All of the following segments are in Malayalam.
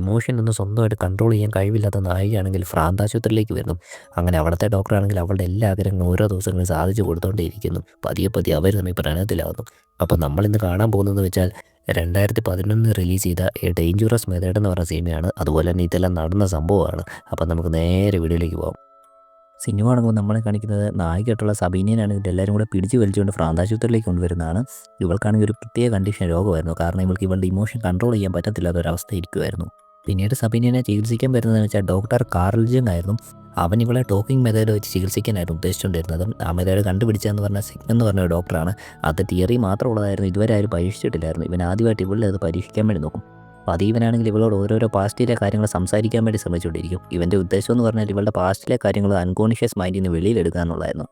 ഇമോഷൻ ഒന്നും സ്വന്തമായിട്ട് കൺട്രോൾ ചെയ്യാൻ കഴിവില്ലാത്ത നായികയാണെങ്കിൽ ഭ്രാന്താശുപത്രിയിലേക്ക് വരുന്നു. അങ്ങനെ അവിടുത്തെ ഡോക്ടറാണെങ്കിൽ അവളുടെ എല്ലാ ആഗ്രഹങ്ങളും ഓരോ ദിവസങ്ങളും സാധിച്ചു കൊടുത്തുകൊണ്ടേയിരിക്കുന്നു പതിയെ പതിയെ അവർ തമ്മിൽ പ്രണയത്തിലാവുന്നു. അപ്പോൾ നമ്മളിന്ന് കാണാൻ പോകുന്നതെന്ന് വെച്ചാൽ രണ്ടായിരത്തി പതിനൊന്ന് റിലീസ് ചെയ്ത എ ഡേഞ്ചറസ് മെത്തേഡ് എന്ന് പറഞ്ഞ സിനിമയാണ് അതുപോലെ തന്നെ ഇതെല്ലാം നടന്ന സംഭവമാണ്. അപ്പോൾ നമുക്ക് നേരെ വീഡിയോയിലേക്ക് പോകാം സിനിമ കാണുമ്പോൾ നമ്മളെ കാണിക്കുന്നത് നായികയായിട്ടുള്ള ഇത് എല്ലാവരും കൂടെ പിടിച്ചു വലിച്ചുകൊണ്ട് ഭ്രാന്താശുപത്രിയിലേക്ക് കൊണ്ടുവരുന്നതാണ്. ഇവൾക്കാണെങ്കിൽ ഒരു പ്രത്യേക കണ്ടീഷൻ രോഗമായിരുന്നു. കാരണം ഇവൾക്ക് ഇവളുടെ ഇമോഷൻ കൺട്രോൾ ചെയ്യാൻ പറ്റത്തില്ലാത്ത ഒരു അവസ്ഥ ഇരിക്കുമായിരുന്നു പിന്നീട് സബീനിയനെ ചികിത്സിക്കാൻ വരുന്നതെന്ന് വെച്ചാൽ ഡോക്ടർ കാർൽ ജങ് ആയിരുന്നു. അവൻ ഇവളെ ടോക്കിംഗ് മെത്തേഡ് വെച്ച് ചികിത്സിക്കാനായിരുന്നു ഉദ്ദേശിച്ചുകൊണ്ടിരുന്നത്. ആ മെത്തേഡ് കണ്ടുപിടിച്ചതെന്ന് പറഞ്ഞാൽ സിഗ്മ എന്ന് പറഞ്ഞ ഒരു ഡോക്ടറാണ് അത് തിയറി മാത്രം ഉള്ളതായിരുന്നു ഇതുവരെ ആരും പരീക്ഷിച്ചിട്ടില്ലായിരുന്നു. ഇവൻ ആദ്യമായിട്ട് ഇവളെ അത് പരീക്ഷിക്കാൻ വേണ്ടി നോക്കും. ഇവനാണെങ്കിൽ ഇവളോട് ഓരോരോ പാസ്റ്റിലെ കാര്യങ്ങൾ സംസാരിക്കാൻ വേണ്ടി ശ്രമിച്ചുകൊണ്ടിരിക്കും. ഇവന്റെ ഉദ്ദേശം എന്ന് പറഞ്ഞാൽ ഇവളുടെ പാസ്റ്റിലെ കാര്യങ്ങൾ അൺകോൺഷ്യസ് മൈൻഡിൽ നിന്ന് വെളിയിലെടുക്കുക എന്നുള്ളതായിരുന്നു.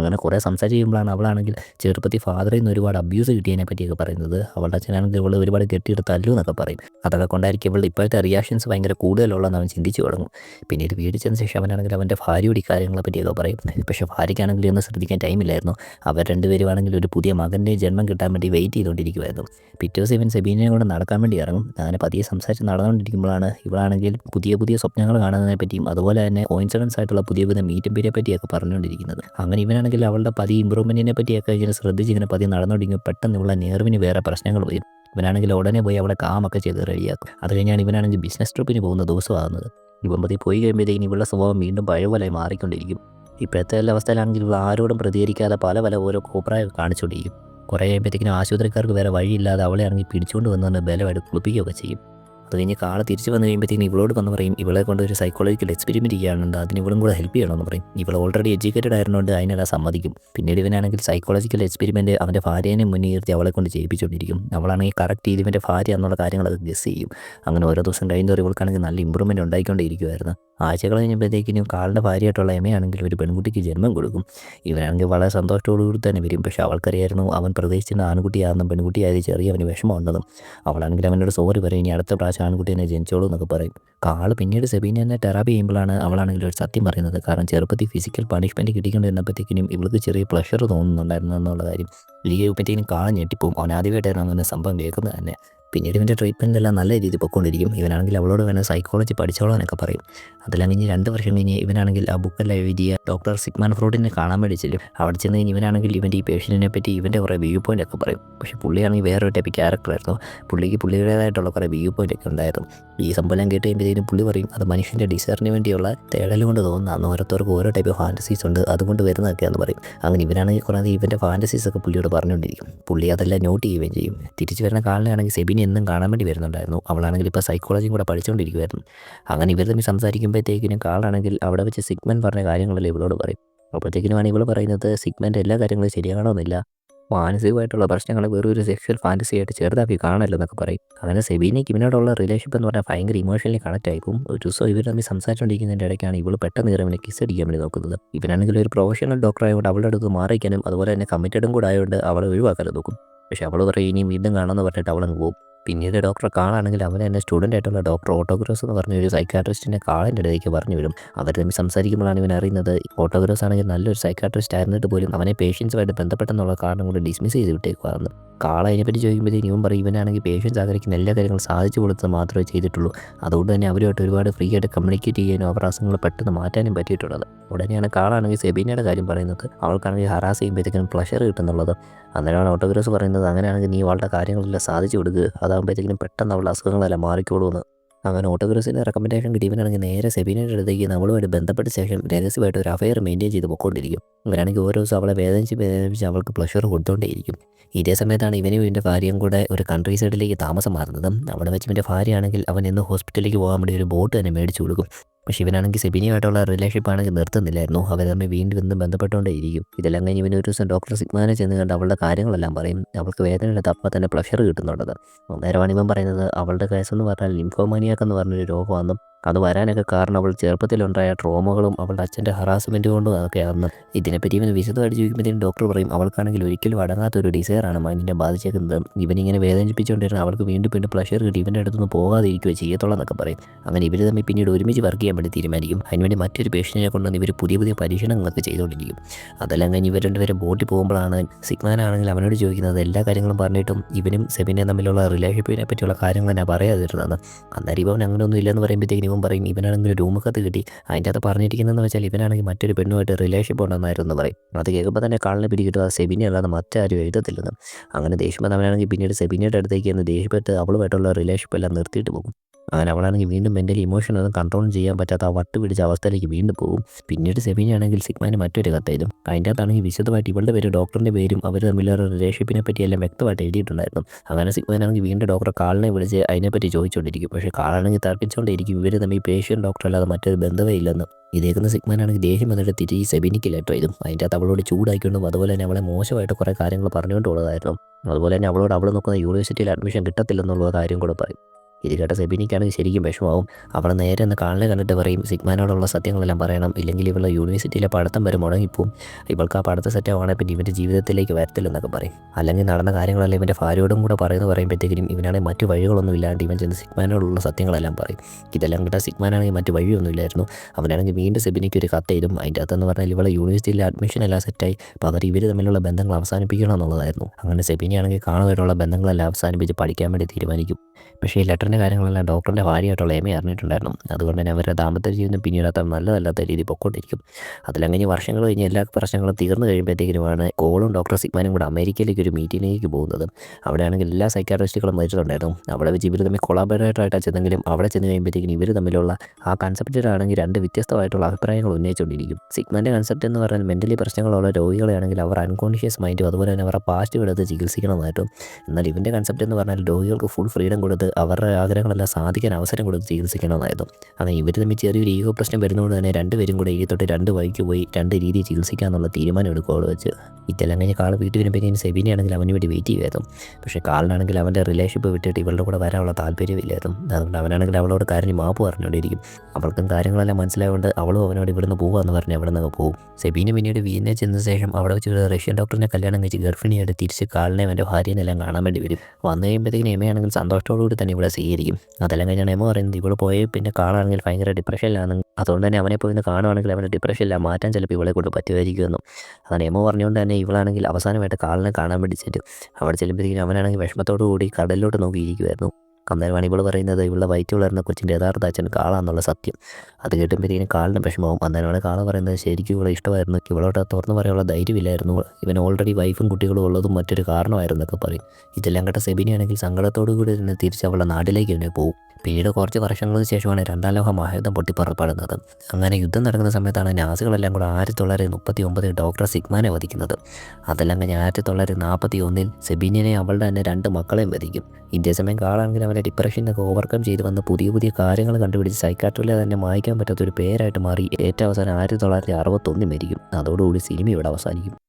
അങ്ങനെ കുറേ സംസാരിച്ച് കഴിയുമ്പോഴാണ് അവളാണെങ്കിൽ ചെറുപ്പത്തിൽ ഫാദറിൽ നിന്ന് ഒരുപാട് അബ്യൂസ് കിട്ടിയതിനെ പറ്റിയൊക്കെ പറയുന്നത്. അവളുടെ അച്ഛനാണെങ്കിൽ ഇവൾ ഒരുപാട് കെട്ടിയെടുത്തല്ലോ തല്ലു എന്നൊക്കെ പറയും. അതൊക്കെ കൊണ്ടായിരിക്കും ഇവളുടെ ഇപ്പോഴത്തെ റിയാക്ഷൻസ് ഭയങ്കര കൂടുതലുള്ളതെന്ന് അവൻ ചിന്തിച്ചു തുടങ്ങും. പിന്നീട് വീട് ചെന്ന ശേഷം അവനാണെങ്കിൽ അവന്റെ ഭാര്യയോട് ഇക്കാര്യങ്ങളെ കാര്യങ്ങളെ പറ്റിയൊക്കെ പറയും. പക്ഷേ ഭാര്യയ്ക്കാണെങ്കിൽ ഒന്നും ശ്രദ്ധിക്കാൻ ടൈമില്ലായിരുന്നു അവർ രണ്ടുപേരുമാണെങ്കിൽ ഒരു പുതിയ മകന്റെ ജന്മം കിട്ടാൻ വേണ്ടി വെയിറ്റ് ചെയ്തുകൊണ്ടിരിക്കുമായിരുന്നു പിറ്റേ ദിവസം ഇവൻ സെബീനെ കൊണ്ട് നടക്കാൻ വേണ്ടി ഇറങ്ങും. അങ്ങനെ പതിയെ സംസാരിച്ച് നടന്നുകൊണ്ടിരിക്കുമ്പോഴാണ് ഇവളാണെങ്കിൽ പുതിയ പുതിയ സ്വപ്നങ്ങൾ കാണുന്നതിനെ പറ്റിയും അതുപോലെ തന്നെ കോയിൻസിഡൻസ് ആയിട്ടുള്ള പുതിയ പുതിയ മീറ്റിംഗ് പീരിയെ പറ്റിയൊക്കെ പറഞ്ഞുകൊണ്ടിരിക്കുന്നത്. അങ്ങനെ ഇവനാണെങ്കിൽ അവളുടെ പതി ഇമ്പ്രൂവ്മെന്റിനെ പറ്റിയൊക്കെ ഇങ്ങനെ ശ്രദ്ധിച്ച് ഇങ്ങനെ പതി നടന്നുകൊണ്ടിങ്ങി പെട്ടെന്ന് നേർവിന് വേറെ പ്രശ്നങ്ങൾ വരും. ഇവനാണെങ്കിൽ ഉടനെ പോയി അവളെ കാമൊക്കെ ചെയ്ത് റെഡിയാക്കും. അത് കഴിഞ്ഞാണ് ഇവനാണെങ്കിൽ ബിസിനസ് ട്രിപ്പിന് പോകുന്ന ദിവസമാകുന്നത്. പതി പോയി കഴിയുമ്പോഴത്തേക്കും ഇവളുടെ സ്വഭാവം വീണ്ടും പഴയപോലെ മാറിക്കൊണ്ടിരിക്കും. ഇപ്പോഴത്തെ എല്ലാ അവസ്ഥയിലാണെങ്കിൽ ഇവൾ ആരോടും പ്രതികരിക്കാതെ പല പല ഓരോ കോപ്രായൊക്കെ കാണിച്ചുകൊണ്ടിരിക്കും. കുറേ കഴിയുമ്പോഴത്തേക്കിനും ആശുപത്രിക്കാർക്ക് വേറെ വഴിയില്ലാതെ അവളെ ഇറങ്ങി പിടിച്ചുകൊണ്ട് വന്ന് ബലമായിട്ട് കുളിപ്പിക്കുകയൊക്കെ ചെയ്യും. അത് കഴിഞ്ഞ് കാളെ തിരിച്ച് വന്നു കഴിയുമ്പോഴത്തേക്കും ഇവളോട് വന്ന് പറയും ഇവളെ കൊണ്ട് ഒരു സൈക്കോളജിക്കൽ എക്സ്പെരിമെന്റ് ചെയ്യാനുണ്ട് അതിന് ഇവളും കൂടെ ഹെൽപ്പ് ചെയ്യണമെന്ന് പറയും. ഇവൾ ഓൾറെഡി എഡ്യൂക്കേറ്റഡ് ആയിരുന്നുകൊണ്ട് അതിനെല്ലാം സമ്മതിക്കും. പിന്നീട് ഇവനാണെങ്കിൽ സൈക്കോളജിക്കൽ എക്സ്പെരിമെന്റ് അവന്റെ ഭാര്യേനെ മുന്നിൽ നിർത്തി അവളെ കൊണ്ട് ചെയ്യിപ്പിച്ചുകൊണ്ടിരിക്കും. അവളാണെങ്കിൽ കറക്റ്റ് ചെയ്ത് ഇവന്റെ ഭാര്യ എന്നുള്ള കാര്യങ്ങളൊക്കെ ഗസ് ചെയ്യും. അങ്ങനെ ഓരോ ദിവസം കഴിയുന്നവർ ഇവൾക്കാണെങ്കിൽ നല്ല ഇമ്പ്രൂവ്മെന്റ് ഉണ്ടായിക്കൊണ്ടേയിരിക്കുമായിരുന്നു ആഴ്ചകൾ കഴിഞ്ഞപ്പോഴത്തേക്കിനും കാളിന്റെ ഭാര്യയായിട്ടുള്ള എമയാണെങ്കിൽ ഒരു പെൺകുട്ടിക്ക് ജന്മം കൊടുക്കും. ഇവനാണെങ്കിൽ വളരെ സന്തോഷത്തോടുകൂടി തന്നെ വരും. പക്ഷേ അവൾക്കറിയായിരുന്നു അവൻ പ്രതീക്ഷിച്ചിരുന്ന ആൺകുട്ടിയാണെന്നും പെൺകുട്ടിയായത് ചെറിയ അവന് വിഷമം ഉണ്ടെന്നും അവളാണെങ്കിൽ അവനോട് സോറി പറയും. ഇനി അടുത്ത പ്രാവശ്യം ആൺകുട്ടി തന്നെ ജനിച്ചോളൂ എന്നൊക്കെ പറയും. കാൾ പിന്നീട് സെബീനെ തെറാപ്പി ചെയ്യുമ്പോഴാണ് അവളാണെങ്കിലും ഒരു സത്യം പറയുന്നത്. കാരണം ചെറുപ്പത്തിൽ ഫിസിക്കൽ പണിഷ്മെന്റ് കിട്ടിക്കൊണ്ടിരുന്നപ്പോഴത്തേക്കിനും ഇവൾക്ക് ചെറിയ പ്ലഷർ തോന്നുന്നുണ്ടായിരുന്നു എന്നുള്ള കാര്യം. ഈ കഴിയുമ്പോഴത്തേക്കും കാള ഞെട്ടിപ്പോവും. അവനാദ്യമായിട്ടായിരുന്നു അങ്ങനെ സംഭവം കേൾക്കുന്നത് തന്നെ. പിന്നീട് ഇവന്റെ ട്രീറ്റ്മെന്റ് എല്ലാം നല്ല രീതിയിൽ പൊയ്ക്കൊണ്ടിരിക്കും. ഇവനാണെങ്കിൽ അവളോട് വേണം സൈക്കോളജി പഠിച്ചോളാനൊക്കെ പറയും. അതെല്ലാം കഴിഞ്ഞ് രണ്ട് വർഷം കഴിഞ്ഞ് ഇവനാണെങ്കിൽ ആ ബുക്കെല്ലാം എഴുതിയ ഡോക്ടർ സിഗ്മാൻ ഫ്രോഡിനെ കാണാൻ വേണ്ടി ചെല്ലും അവിടെ ചെന്ന് കഴിഞ്ഞ് ഇവനാണെങ്കിൽ ഇവന്റെ ഈ പേഷ്യന്റിനെ പറ്റി ഇവന്റെ കുറേ വ്യൂ പോയിന്റ് ഒക്കെ പറയും. പക്ഷേ പുള്ളിയാണെങ്കിൽ വേറൊരു ടൈപ്പ് ക്യാരക്ടറായിരുന്നു പുള്ളിക്ക് പുള്ളിയുടേതായിട്ടുള്ള കുറേ വ്യൂ പോയിന്റ് ഒക്കെ ഉണ്ടായിരുന്നു. ഈ സംഭവം കേട്ട് കഴിയുമ്പോഴത്തേക്കും പുള്ളി പറയും അത് മനുഷ്യന്റെ ഡിസയറിന് വേണ്ടിയുള്ള തേടൽ കൊണ്ട് തോന്നുന്നതാണ് ഓരോരുത്തർക്ക് ഓരോ ടൈപ്പ് ഫാന്റസീസ് ഉണ്ട്. അതുകൊണ്ട് വരുന്നതൊക്കെയാണെന്ന് പറയും. അങ്ങനെ ഇവനാണെങ്കിൽ കുറേ ഇവന്റെ ഫാന്റസീസ് ഒക്കെ പുള്ളിയോട് പറഞ്ഞുകൊണ്ടിരിക്കും. പുള്ളി അതെല്ലാം നോട്ട് ചെയ്യുകയും ചെയ്യും. തിരിച്ചു വരുന്ന കാലിനാണെങ്കിൽ സെബിനെ എന്നും കാണാൻ വേണ്ടി വരുന്നുണ്ടായിരുന്നു. അവളാണെങ്കിൽ ഇപ്പോൾ സൈക്കോളജിയും കൂടെ പഠിച്ചുകൊണ്ടിരിക്കുമായിരുന്നു അങ്ങനെ ഇവർ തമ്മിൽ സംസാരിക്കുമ്പോഴത്തേക്കിനും കാളാണെങ്കിൽ അവിടെ വെച്ച് സിഗ്മൻ പറഞ്ഞ കാര്യങ്ങളെല്ലാം ഇവളോട് പറയും. അപ്പോഴത്തേക്കിനുമാണ് ഇവൾ പറയുന്നത് സിഗ്മന്റെ എല്ലാ കാര്യങ്ങളും ശരിയാകണമെന്നില്ല മാനസികമായിട്ടുള്ള പ്രശ്നങ്ങളെ വെറൊരു സെക്ഷൽ ഫാന്റസി ആയിട്ട് ചെറുതാക്കി കാണല്ലോ എന്നൊക്കെ പറയും. അങ്ങനെ സെബീനയ്ക്ക് ഇവനോടുള്ള റിലേഷൻഷിപ്പ് എന്ന് പറഞ്ഞാൽ ഭയങ്കര ഇമോഷണലി കണക്ട് ആയിപ്പോൾ ഒരു ദിവസം ഇവർ തമ്മിൽ സംസാരിച്ചുകൊണ്ടിരിക്കുന്നതിന്റെ ഇടയ്ക്കാണ് ഇവൾ പെട്ടെന്ന് ഇവനെ കിസ് അടിക്കാൻ വേണ്ടി നോക്കുന്നത്. ഇവനാണെങ്കിൽ ഒരു പ്രൊഫഷണൽ ഡോക്ടർ ആയതുകൊണ്ട് അവളുടെ അടുത്ത് മാറിക്കാനും അതുപോലെ തന്നെ കമ്മിറ്റഡും കൂടെ ആയതുകൊണ്ട് അവളെ ഒഴിവാക്കാനും നോക്കും. പക്ഷേ അവൾ പറയും ഇനിയും വീണ്ടും കാണാമെന്ന് പറഞ്ഞിട്ട് അവളങ്ങ് പോകും പിന്നീട് ഡോക്ടറെ കാണാണെങ്കിൽ അവൻ തന്നെ സ്റ്റുഡന്റ് ആയിട്ടുള്ള ഡോക്ടർ ഓട്ടോഗ്രോസ് എന്ന് പറഞ്ഞ ഒരു സൈക്കാട്രിസ്റ്റിനെ കാളിന്റെ അടുത്തേക്ക് പറഞ്ഞു വിടും. അവർ തമ്മിൽ സംസാരിക്കുമ്പോഴാണ് ഇവൻ അറിയുന്നത്. ഓട്ടോഗ്രോസ് ആണെങ്കിൽ നല്ലൊരു സൈക്കാട്രിസ്റ്റ് ആയിരുന്നിട്ട് പോലും അവനെ പേഷ്യൻസുമായിട്ട് ബന്ധപ്പെട്ടെന്നുള്ള കാരണം കൊണ്ട് ഡിസ്മിസ് ചെയ്ത് വിട്ടേക്കുവായിരുന്നു. കാള അതിനെപ്പറ്റി ചോദിക്കുമ്പോഴത്തേക്കും ഇവൻ പറയും ഇവനാണെങ്കിൽ പേഷ്യൻസ് ആഗ്രഹിക്കുന്ന എല്ലാ കാര്യങ്ങളും സാധിച്ചു കൊടുത്തത് മാത്രമേ ചെയ്തിട്ടുള്ളൂ. അതുകൊണ്ട് തന്നെ അവരുമായിട്ട് ഒരുപാട് ഫ്രീ ആയിട്ട് കമ്മ്യൂണിക്കേറ്റ് ചെയ്യാനും അവർ അസുഖങ്ങൾ പെട്ടെന്ന് മാറ്റാനും പറ്റിയിട്ടുള്ളത്. ഉടനെയാണ് കാളാണെങ്കിൽ സെബീനയുടെ കാര്യം പറയുന്നത്. അവൾക്കാണെങ്കിൽ ഹറാസ് ചെയ്യുമ്പോഴത്തേക്കും പ്ലഷർ കിട്ടുന്നുള്ളത്. അന്നേരമാണ് ഓട്ടോഗ്രാഫ് പറയുന്നത് അങ്ങനെയാണെങ്കിൽ നീ അവളുടെ കാര്യങ്ങളെല്ലാം സാധിച്ചു കൊടുക്കുക അതാകുമ്പോഴത്തേക്കും പെട്ടെന്ന് അവളുടെ അസുഖങ്ങളെല്ലാം മാറിക്കോളൂന്ന് അങ്ങനെ ഓട്ടോഗ്രസിന്റെ റെക്കമെൻഡേഷൻ കിട്ടിയവനാണെങ്കിൽ നേരെ സെബീനയുടെ അടുത്തേക്ക് നമ്മളുമായിട്ട് ബന്ധപ്പെട്ട ശേഷം രഹസ്യമായിട്ട് ഒരു അഫയർ മെയിന്റെയിൻ ചെയ്ത് പൊക്കോണ്ടിരിക്കും. ഇവരാണെങ്കിൽ ഓരോ ദിവസം അവളെ വേദനിച്ച് വേദനിച്ച് അവൾക്ക് പ്ലഷർ കൊടുത്തോണ്ടേയിരിക്കും. ഇതേ സമയത്താണ് ഇവനും ഇവന്റെ ഭാര്യയും കൂടെ ഒരു കൺട്രി സൈഡിലേക്ക് താമസം മാറുന്നത്. അവിടെ വെച്ച് ഇവന്റെ ഭാര്യയാണെങ്കിൽ അവൻ എന്ന് ഹോസ്പിറ്റലിലേക്ക് പോകാൻ വേണ്ടി ഒരു ബോട്ട് തന്നെ മേടിച്ചു കൊടുക്കും. പക്ഷേ ഇവനാണെങ്കിൽ സെബിനിയുമായിട്ടുള്ള റിലേഷൻഷിപ്പ് ആണെങ്കിൽ നിർത്തുന്നില്ലായിരുന്നു. അവർ തമ്മിൽ വീണ്ടും വീണ്ടും ബന്ധപ്പെട്ടുകൊണ്ടേ ഇരിക്കും ഇതെല്ലാം കഴിഞ്ഞ് ഇവനൊരു ഒരു ദിവസം ഡോക്ടർ സിഗ്മാനെ ചെന്ന് കണ്ട് അവളുടെ കാര്യങ്ങളെല്ലാം പറയും. അവൾക്ക് വേദന എടുത്ത് അപ്പം തന്നെ പ്ലഷർ കിട്ടുന്നുണ്ടത്. അന്നേരമാണ് ഇവൻ പറയുന്നത് അവളുടെ കേസെന്ന് പറഞ്ഞാൽ ലിംഫോമാനിയാക്കെന്ന് പറഞ്ഞൊരു രോഗമാണെന്നും അത് വരാനൊക്കെ കാരണം അവൾ ചെറുപ്പത്തിലുണ്ടായ ട്രോമകളും അവളുടെ അച്ഛന്റെ ഹറാസ്മെന്റ് കൊണ്ടും അതൊക്കെയാണെന്ന് ഇതിനെപ്പറ്റി ഇവന് വിശദമായിട്ട് ചോദിക്കുമ്പോഴത്തേക്കും ഡോക്ടർ പറയും അവൾക്കാണെങ്കിൽ ഒരിക്കലും അടങ്ങാത്തൊരു ഡിസയറാണ് മൈൻഡിനെ ബാധിച്ചേക്കുന്നത്. ഇവനിങ്ങനെ വേദനിപ്പിച്ചുകൊണ്ടിരുന്ന അവൾക്ക് വീണ്ടും വീണ്ടും പ്ലഷർ കിട്ടി. ഇവന്റെ അടുത്തൊന്ന് പോകാതിരിക്കുകയോ ചെയ്യത്തുള്ള എന്നൊക്കെ പറയും. അങ്ങനെ ഇവർ തമ്മിൽ പിന്നീട് ഒരുമിച്ച് വർക്ക് ചെയ്യാൻ വേണ്ടി തീരുമാനിക്കും. അതിനുവേണ്ടി മറ്റൊരു പേഷ്യനെ കൊണ്ടുവന്ന് ഇവർ പുതിയ പുതിയ പരീക്ഷണങ്ങളൊക്കെ ചെയ്തുകൊണ്ടിരിക്കും. അതെല്ലാം കഴിഞ്ഞ് ഇവർ രണ്ടുപേരും ബോട്ടിൽ പോകുമ്പോഴാണ് സിഗ്മാനാണെങ്കിൽ അവനോട് ചോദിക്കുന്നത് എല്ലാ കാര്യങ്ങളും പറഞ്ഞിട്ടും ഇവനും സെബിനെ തമ്മിലുള്ള റിലേഷൻഷിപ്പിനെ പറ്റിയുള്ള കാര്യങ്ങൾ തന്നെ പറയാതിരുന്നത്. അന്നേരം ഇവൻ അങ്ങനെ ഒന്നും ഇല്ലെന്ന് പറയുമ്പോഴത്തേക്കും ഇവൻ പറയും ഇവനാണെങ്കിൽ റൂമൊക്കത്ത് കിട്ടി അതിന്റെ അകത്ത് പറഞ്ഞിരിക്കുന്നതെന്ന് വെച്ചാൽ ഇവനാണെങ്കിൽ മറ്റൊരു പെണ്ണുമായിട്ട് റിലേഷൻഷിപ്പ് ഉണ്ടെന്നായിരുന്നു പറയും. അത് കേൾക്കുമ്പോൾ തന്നെ കാളിനെ ആ സെബിനെ അല്ലാതെ മറ്റാരും എഴുതത്തില്ലെന്ന്. അങ്ങനെ ദേഷ്യം അവനാണെങ്കിൽ പിന്നീട് സെബിനയുടെ അടുത്തേക്ക് എന്ന് ദേഷ്യപ്പെട്ട് അവളുമായിട്ടുള്ള റിലേഷൻഷിപ്പ് എല്ലാം നിർത്തിയിട്ട് പോകും. അങ്ങനെ അവളാണെങ്കിൽ വീണ്ടും മെന്റലി ഇമോഷൻ ഒന്നും കൺട്രോൾ ചെയ്യാൻ പറ്റാത്ത ആ വട്ട് പിടിച്ച അവസ്ഥയിലേക്ക് വീണ്ടും പോകും. പിന്നീട് സെബിനാണെങ്കിൽ സിഗ്മാന് മറ്റൊരു കത്തെഴുതും അതിന്റെ അകത്താണെങ്കിൽ വിശദമായിട്ട് ഇവളുടെ പേര് ഡോക്ടറിന്റെ പേരും അവർ തമ്മിലുള്ള റിലേഷൻഷിപ്പിനെ പറ്റി എല്ലാം വ്യക്തമായിട്ട് എഴുതിയിട്ടുണ്ടായിരുന്നു. അങ്ങനെ സിഗ്മാനാണെങ്കിൽ വീണ്ടും ഡോക്ടറെ കാളിനെ വിളിച്ച് അതിനെപ്പറ്റി ചോദിച്ചുകൊണ്ടിരിക്കും. പക്ഷേ കാളാണെങ്കിൽ തർക്കിച്ചുകൊണ്ടിരിക്കും. ഇവർ തമ്മിൽ പേഷ്യൻ ഡോക്ടർ അല്ലാതെ മറ്റൊരു ബന്ധമേ ഇല്ലെന്ന്. ഇതേക്കുന്ന സിഗ്മാനാണെങ്കിൽ ദേഷ്യം വന്നിട്ട് തിരിച്ച് സെബിനിക്ക് ലെറ്റർ അതിന്റെ അകത്ത് അവളോട് ചൂടാക്കിക്കൊണ്ടും അതുപോലെ തന്നെ അവളെ മോശമായിട്ട് കുറേ കാര്യങ്ങൾ പറഞ്ഞുകൊണ്ടുള്ളതായിരുന്നു. അതുപോലെ തന്നെ അവളോട് അവൾ നോക്കുന്ന യൂണിവേഴ്സിറ്റിയിൽ അഡ്മിഷൻ കിട്ടത്തില്ലെന്നുള്ള കാര്യം കൂടെ പറയും. ഇത് കേട്ട സെബിനിക്കാണെങ്കിൽ ശരിക്കും വിഷമാവും അവൾ നേരെ ഒന്ന് കാണലെ കണ്ടിട്ട് പറയും സിഗ്മാനോടുള്ള സത്യങ്ങളെല്ലാം പറയണം. ഇല്ലെങ്കിൽ ഇവളുടെ യൂണിവേഴ്സിറ്റിയിലെ പഠിത്തം വരെ മുടങ്ങിപ്പോവും. ഇവൾക്ക് ആ പഠിത്ത സെറ്റാവാണെ പിന്നെ ഇവന്റെ ജീവിതത്തിലേക്ക് വരത്തില്ലെന്നൊക്കെ പറയും. അല്ലെങ്കിൽ നടന്ന കാര്യങ്ങളെല്ലാം ഇവന്റെ ഭാര്യയോടും കൂടെ പറയുന്നു പറയുമ്പോഴത്തേക്കും ഇവനാണെങ്കിൽ മറ്റു വഴികളൊന്നും ഇല്ലാണ്ട് ഇവൻ ചെന്ന് സിഗ്മാനോടുള്ള സത്യങ്ങളെല്ലാം പറയും. ഇതെല്ലാം കിട്ടാൻ സിഗ്മാനാണെങ്കിൽ മറ്റു വഴിയൊന്നും ഇല്ലായിരുന്നു. അവനാണെങ്കിൽ വീണ്ടും സെബിനിക്ക് ഒരു കത്ത് എഴുതും. അതിന്റെ അകത്തെന്ന് പറഞ്ഞാൽ ഇവളെ യൂണിവേഴ്സിറ്റിയിലെ അഡ്മിഷൻ എല്ലാം സെറ്റായി അവർ ഇവർ തമ്മിലുള്ള ബന്ധങ്ങൾ അവസാനിപ്പിക്കണം എന്നുള്ളതായിരുന്നു. അങ്ങനെ സെബിനിയാണെങ്കിൽ കാണുവാനുള്ള ബന്ധങ്ങളെല്ലാം അവസാനിപ്പിച്ച് പഠിക്കാൻ വേണ്ടി തീരുമാനിക്കും. പക്ഷേ ഈ ലെറ്ററിന്റെ കാര്യങ്ങളെല്ലാം ഡോക്ടറിന്റെ ഭാര്യയായിട്ടുള്ള എമ അറിഞ്ഞിട്ടുണ്ടായിരുന്നു. അതുകൊണ്ട് തന്നെ അവരുടെ ദാമ്പത്യ ജീവിതം പിന്നീട് അത്ര നല്ലതല്ലാത്ത രീതിയിൽ പൊക്കോണ്ടിരിക്കും. അതിലങ്ങനെ വർഷങ്ങൾ കഴിഞ്ഞ് എല്ലാ പ്രശ്നങ്ങളും തീർന്നു കഴിയുമ്പോഴത്തേക്കുമാണ് കോളും ഡോക്ടർ സിഗ്മാനും കൂടെ അമേരിക്കയിലേക്ക് ഒരു മീറ്റിങ്ങിലേക്ക് പോകുന്നത്. അവിടെയാണെങ്കിൽ എല്ലാ സൈക്കാട്രിസ്റ്റുകളും മരിച്ചിട്ടുണ്ടായിരുന്നു. അവിടെ ഇവർ തമ്മിൽ കൊളാബറേറ്ററായിട്ടാണ് ചെന്നെങ്കിലും അവിടെ ചെന്ന് കഴിയുമ്പോഴത്തേക്കും ഇവർ തമ്മിലുള്ള ആ കൺസെപ്റ്റിലാണെങ്കിൽ രണ്ട് വ്യത്യസ്തമായിട്ടുള്ള അഭിപ്രായങ്ങൾ ഉന്നയിച്ചുകൊണ്ടിരിക്കും. സിഗ്മാന്റെ കൺസെപ്റ്റ് എന്ന് പറഞ്ഞാൽ മെന്റലി പ്രശ്നങ്ങളുള്ള രോഗികളെയാണെങ്കിൽ അവർ അൺകോൺഷ്യസ് മൈൻഡും അതുപോലെ തന്നെ അവരുടെ പാസ്റ്റ് എടുത്ത് ചികിത്സിക്കണമായിട്ടും എന്നാൽ ഇവന്റെ കൺസെപ്റ്റ് എന്ന് പറഞ്ഞാൽ രോഗികൾക്ക് ഫുൾ ഫ്രീഡം കൊടുത്ത് അവരുടെ ആഗ്രഹങ്ങളെല്ലാം സാധിക്കാൻ അവസരം കൊടുത്ത് ചികിത്സിക്കണമെന്നായിരുന്നു. അങ്ങനെ ഇവർ തമ്മിൽ ചെറിയൊരു ഈഗോ പ്രശ്നം വരുന്നതുകൊണ്ട് തന്നെ രണ്ടുപേരും കൂടെ എഴുതി തൊട്ട് രണ്ട് വഴിക്ക് പോയി രണ്ട് രീതിയിൽ ചികിത്സിക്കാന്നുള്ള തീരുമാനം എടുക്കുക അവിടെ വെച്ച്. ഇതെല്ലാം കഴിഞ്ഞ് കാൾ വീട്ടിൽ വരുമ്പോഴത്തേക്കും സെബിനെയാണെങ്കിൽ അവന് വേണ്ടി വെയിറ്റ് ചെയ്യുമായിരുന്നു. പക്ഷേ കാളിനാണെങ്കിൽ അവന്റെ റിലേഷൻഷിപ്പ് വിട്ടിട്ട് ഇവളുടെ കൂടെ വരാനുള്ള താല്പര്യമില്ലായിരുന്നു. അതുകൊണ്ട് അവനാണെങ്കിൽ അവളോട് കാര്യം മാപ്പ് പറഞ്ഞുകൊണ്ടിരിക്കും. അവൾക്കും കാര്യങ്ങളെല്ലാം മനസ്സിലായതുകൊണ്ട് അവളും അവനോട് ഇവിടുന്ന് പോകാമെന്ന് പറഞ്ഞ് അവിടെ നിന്ന് പോകും സെബീനെ പിന്നീട് വീനെ ചെന്ന ശേഷം അവിടെ വെച്ച് റഷ്യൻ ഡോക്ടറിനെ കല്യാണം കഴിച്ച് ഗർഭിണിയായിട്ട് തിരിച്ച് കാളിനെ അവന്റെ ഭാര്യനെല്ലാം കാണാൻ വേണ്ടി വരും. വന്നു കഴിയുമ്പോഴത്തേക്കും എമയാണെങ്കിൽ സന്തോഷത്തോടുകൂടി തന്നെ ഇവിടെ സ്വീകരിക്കും അതെല്ലാം കഴിഞ്ഞാണ് എമ്മ പറയുന്നത് ഇവിടെ പോയി പിന്നെ കാണുകയാണെങ്കിൽ ഭയങ്കര ഡിപ്രഷനിലാണ് അതുകൊണ്ട് തന്നെ അവനെ പോയി കാണുകയാണെങ്കിൽ അവന്റെ ഡിപ്രഷനില്ല മാറ്റാൻ ചിലപ്പോൾ ഇവളെ കൊണ്ട് പറ്റുമായിരിക്കുമെന്നും. അതാണ് എമ്മ പറഞ്ഞുകൊണ്ട് തന്നെ ഇവളാണെങ്കിൽ അവസാനമായിട്ട് കാളിനെ കാണാൻ വേണ്ടി ചെല്ലും. അവിടെ ചെല്ലുമ്പോഴത്തേക്കും അവനാണെങ്കിൽ വിഷമത്തോടു കൂടി കടലിലോട്ട് നോക്കിയിരിക്കുമായിരുന്നു അന്നേരമാണ് ഇവൾ പറയുന്നത് ഇവളുടെ വയറ്റ് വളർന്ന കൊച്ചിന്റെ യഥാർത്ഥ അച്ഛൻ കാളാന്നുള്ള സത്യം. അത് കേട്ടുമ്പോഴത്തേക്കും കാളിന് വിഷമവും. അന്നേരമാണ് കാള പറയുന്നത് ശരിക്കും ഇവളെ ഇഷ്ടമായിരുന്നു. ഇവളോട്ട് തുറന്നു പറയാനുള്ള ധൈര്യമില്ലായിരുന്നു. ഇവൻ ഓൾറെഡി വൈഫും കുട്ടികളും ഉള്ളതും മറ്റൊരു കാരണമായിരുന്നു എന്നൊക്കെ പറയും. ഇതെല്ലാം കേട്ട സെബിനിയാണെങ്കിൽ സങ്കടത്തോടു കൂടി തന്നെ തിരിച്ച് അവളുടെ നാട്ടിലേക്ക് തന്നെ പോകും പിന്നീട് കുറച്ച് വർഷങ്ങൾക്ക് ശേഷമാണ് രണ്ടാം ലോക മഹായുദ്ധം പൊട്ടിപ്പുറപ്പെടുന്നത്. അങ്ങനെ യുദ്ധം നടക്കുന്ന സമയത്താണ് നാസികളെല്ലാം കൂടെ ആയിരത്തി തൊള്ളായിരത്തി മുപ്പത്തി ഒമ്പതിൽ ഡോക്ടർ സിഗ്മാനെ വധിക്കുന്നത്. അതെല്ലാം കഴിഞ്ഞ് ആയിരത്തി തൊള്ളായിരത്തി നാൽപ്പത്തി ഒന്നിൽ സെബീനിനെ അവളുടെ തന്നെ രണ്ട് മക്കളെയും വധിക്കും. ഇന്ത്യ സമയം കാളാണെങ്കിൽ അവന്റെ ഡിപ്രഷനൊക്കെ ഓവർകം ചെയ്ത് വന്ന് പുതിയ പുതിയ കാര്യങ്ങൾ കണ്ടുപിടിച്ച് സൈക്കാട്രിയിലെ തന്നെ മായ്ക്കാൻ പറ്റാത്തൊരു പേരായിട്ട് മാറി. ഏറ്റവും അവസാനം ആയിരത്തി തൊള്ളായിരത്തി അറുപത്തൊന്നിൽ മരിക്കും. അതോടുകൂടി സിനിമ ഇവിടെ അവസാനിക്കും.